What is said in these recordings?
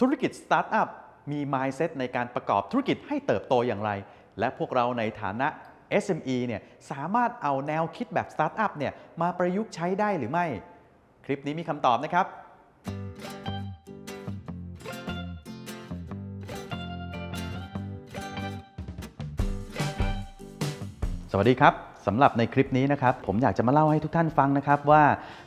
ธุรกิจสตาร์ทอัพมี mindset ในการประกอบธุรกิจให้เติบโตอย่างไร และพวกเราในฐานะ SME เนี่ยสามารถเอาแนวคิดแบบสตาร์ทอัพเนี่ยมาประยุกต์ใช้ได้หรือไม่ คลิปนี้มีคำตอบนะครับ สวัสดีครับ สำหรับในคลิปนี้นะครับผมอยากจะมาเล่าให้ทุกท่านฟังนะครับว่า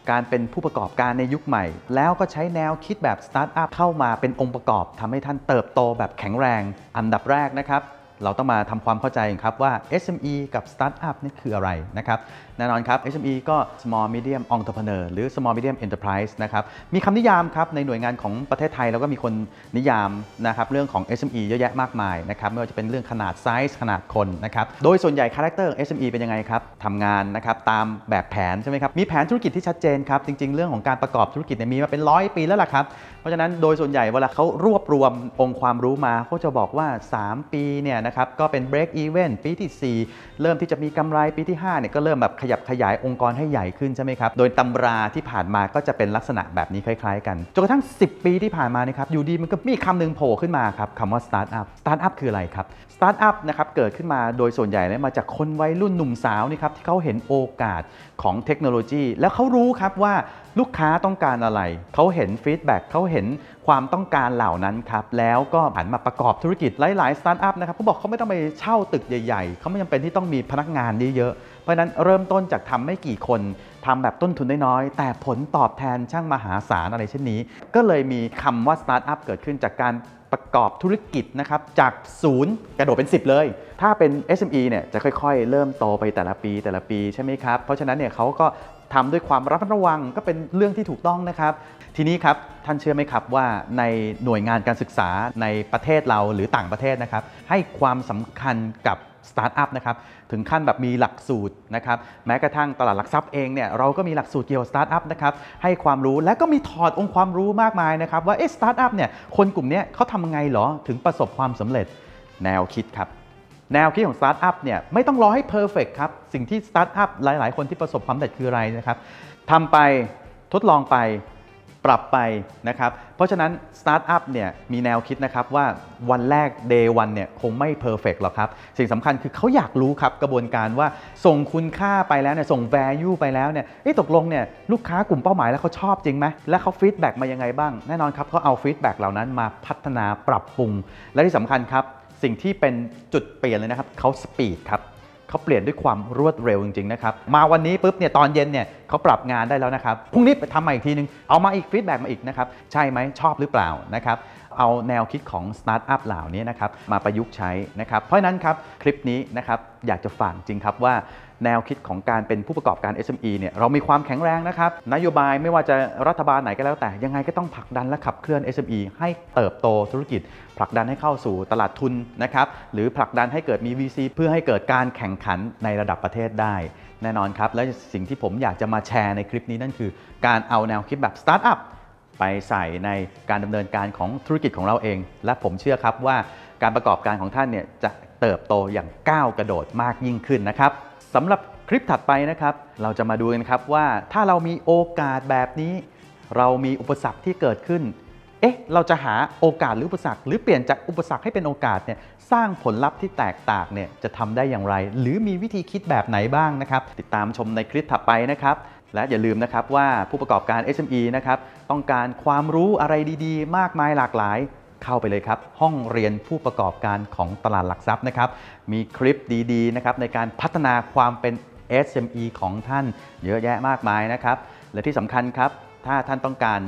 การเป็นผู้ประกอบการในยุคใหม่ แล้วก็ใช้แนวคิดแบบสตาร์ทอัพเข้ามาเป็นองค์ประกอบทำให้ท่านเติบโตแบบแข็งแรง อันดับแรกนะครับ เราต้องมาทำความเข้าใจครับว่า SME กับ Startup นี่คืออะไรนะครับแน่นอนครับ SME ก็ Small Medium Entrepreneur หรือ Small Medium Enterprise นะครับมีคำนิยามครับในหน่วยงานของประเทศไทยแล้วก็มีคนนิยามนะครับเรื่องของ SME เยอะแยะมากมายนะครับไม่ว่าจะเป็นเรื่องขนาดไซส์ขนาดคนนะครับโดยส่วนใหญ่คาแรคเตอร์ SME เป็นยังไงครับทำงานนะครับตามแบบแผนใช่ไหมครับมีแผนธุรกิจที่ชัดเจนครับจริง ๆ เรื่องของการประกอบธุรกิจเนี่ยมีมาเป็นร้อยปีแล้วล่ะครับเพราะฉะนั้นโดยส่วนใหญ่เวลาเขารวบรวมองค์ความรู้มาเขาจะบอกว่า 3 ปีเนี่ยนะครับก็เป็น break even ปีที่ 4 เริ่มที่จะมีกำไรปีที่5เนี่ยก็เริ่มแบบขยับขยายองค์กรให้ใหญ่ขึ้นใช่ไหมครับโดยตำราที่ผ่านมาก็จะเป็นลักษณะแบบนี้คล้ายๆ กันจนกระทั่ง 10 ปีที่ผ่านมานะครับอยู่ดีมันก็มีคำหนึ่งโผล่ขึ้นมาครับคำว่า startup startup คืออะไรครับ startup นะครับเกิดขึ้นมาโดยส่วนใหญ่แล้วมาจากคนวัยรุ่นหนุ่มสาวนี่ครับที่เขาเห็นโอกาสของเทคโนโลยี แล้วเขารู้ครับว่า ลูกค้าต้องการอะไร เขาเห็นฟีดแบ็กเขาเห็นความต้องการเหล่านั้นครับ แล้วก็หันมาประกอบธุรกิจหลายๆสตาร์ทอัพนะครับเขาบอกเขาไม่ต้องไปเช่าตึกใหญ่ ๆ เขาไม่จำเป็นที่ต้องมีพนักงานเยอะเพราะนั้นเริ่มต้นจากทำไม่กี่คนทำแบบต้นทุนน้อยๆแต่ผลตอบแทนช่างมหาศาลอะไรเช่นนี้ ก็เลยมีคำว่าสตาร์ทอัพเกิดขึ้นจากการประกอบธุรกิจนะครับจากศูนย์กระโดดเป็น 10 เลย ถ้าเป็น SME เนี่ยจะค่อยๆ เริ่มโตไปแต่ละปีแต่ละปีใช่ไหมครับ เพราะฉะนั้นเนี่ยเขาก็ทำด้วยความระมัดระวังก็เป็นเรื่องที่ถูกต้องนะครับ ทีนี้ครับ ท่านเชื่อไหมครับว่าในหน่วยงานการศึกษาในประเทศเราหรือต่างประเทศนะครับ ให้ความสำคัญกับ สตาร์ทอัพนะครับถึงขั้นแบบมีหลักสูตรนะครับแม้กระทั่งตลาดหลักทรัพย์เองเนี่ยเราก็มีหลักสูตรเกี่ยวกับสตาร์ทอัพนะครับให้ความรู้และก็มีถอดองค์ความรู้มากมายนะครับว่าเอ๊ะสตาร์ทอัพเนี่ยคนกลุ่มนี้เขาทำไงเหรอถึงประสบความสำเร็จแนวคิดครับแนวคิดของสตาร์ทอัพเนี่ยไม่ต้องรอให้เพอร์เฟกครับ สิ่งที่สตาร์ทอัพหลาย ๆ คนที่ประสบความสำเร็จคืออะไรนะครับทำไปทดลองไป ปรับไปนะครับ เพราะฉะนั้นสตาร์ทอัพเนี่ยมีแนวคิดนะครับว่าวันแรก day 1เนี่ยคงไม่เพอร์เฟกหรอกครับ สิ่งสำคัญคือเขาอยากรู้ครับกระบวนการว่าส่งคุณค่าไปแล้วเนี่ยส่ง value ไปแล้วเนี่ยเอ๊ะตกลงเนี่ยลูกค้ากลุ่มเป้าหมายแล้วเขาชอบจริงไหมและเขาฟีดแบ็กมายังไงบ้าง แน่นอนครับเขาเอาฟีดแบ็กเหล่านั้นมาพัฒนาปรับปรุง และที่สำคัญครับสิ่งที่เป็นจุดเปลี่ยนเลยนะครับเขาสปีดครับ เขาเปลี่ยนด้วยความรวดเร็วจริงๆนะครับ มาวันนี้ปุ๊บเนี่ยตอนเย็นเนี่ยเขาปรับงานได้แล้วนะครับ พรุ่งนี้ไปทำมาอีกทีนึง เอามาอีกฟีดแบ็กมาอีกนะครับ ใช่ไหมชอบหรือเปล่านะครับเอาแนวคิดของสตาร์ทอัพเหล่านี้นะครับมาประยุกต์ใช้นะครับเพราะนั้นครับคลิปนี้นะครับอยากจะฝากจริงครับว่าแนวคิดของการเป็นผู้ประกอบการ SME เนี่ยเรามีความแข็งแรงนะครับนโยบายไม่ว่าจะรัฐบาลไหนก็แล้วแต่ ยังไงก็ต้องผลักดันและขับเคลื่อน SME ให้เติบโตธุรกิจ ผลักดันให้เข้าสู่ตลาดทุนนะครับหรือผลักดันให้เกิดมี VC เพื่อให้เกิดการแข่งขันในระดับประเทศได้ แน่นอนครับ และสิ่งที่ผมอยากจะมาแชร์ในคลิปนี้นั่นคือ การเอาแนวคิดแบบสตาร์ทอัพ ไปใส่ในการดำเนินการของธุรกิจของเราเอง และผมเชื่อครับว่าการประกอบการของท่านเนี่ยจะเติบโตอย่างก้าวกระโดดมากยิ่งขึ้นนะครับสำหรับคลิปถัดไปนะครับ เราจะมาดูกันครับว่าถ้าเรามีโอกาสแบบนี้ เรามีอุปสรรคที่เกิดขึ้น เอ๊ะ เราจะหาโอกาสหรืออุปสรรค หรือเปลี่ยนจากอุปสรรคให้เป็นโอกาสเนี่ยสร้างผลลัพธ์ที่แตกต่างเนี่ยจะทำได้อย่างไร หรือมีวิธีคิดแบบไหนบ้างนะครับ ติดตามชมในคลิปถัดไปนะครับ และอย่าลืมนะครับว่าผู้ประกอบการ SME นะครับต้องการความรู้อะไรดีๆ มากมายหลากหลาย เข้าไปเลยครับ ห้องเรียนผู้ประกอบการของตลาดหลักทรัพย์นะครับมีคลิปดีๆนะครับในการพัฒนาความเป็น SME ของท่านเยอะแยะมากมายนะครับและที่สำคัญครับถ้าท่านต้องการ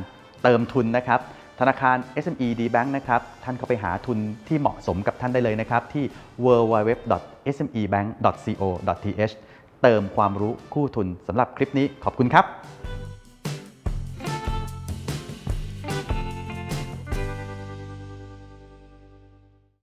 เติมทุนนะครับธนาคาร SME D Bank นะครับ ท่านเข้าไปหาทุนที่เหมาะสมกับท่านได้เลยนะครับ ที่ www.smebank.co.th เติมความรู้คู่ทุนสำหรับคลิปนี้ขอบคุณครับ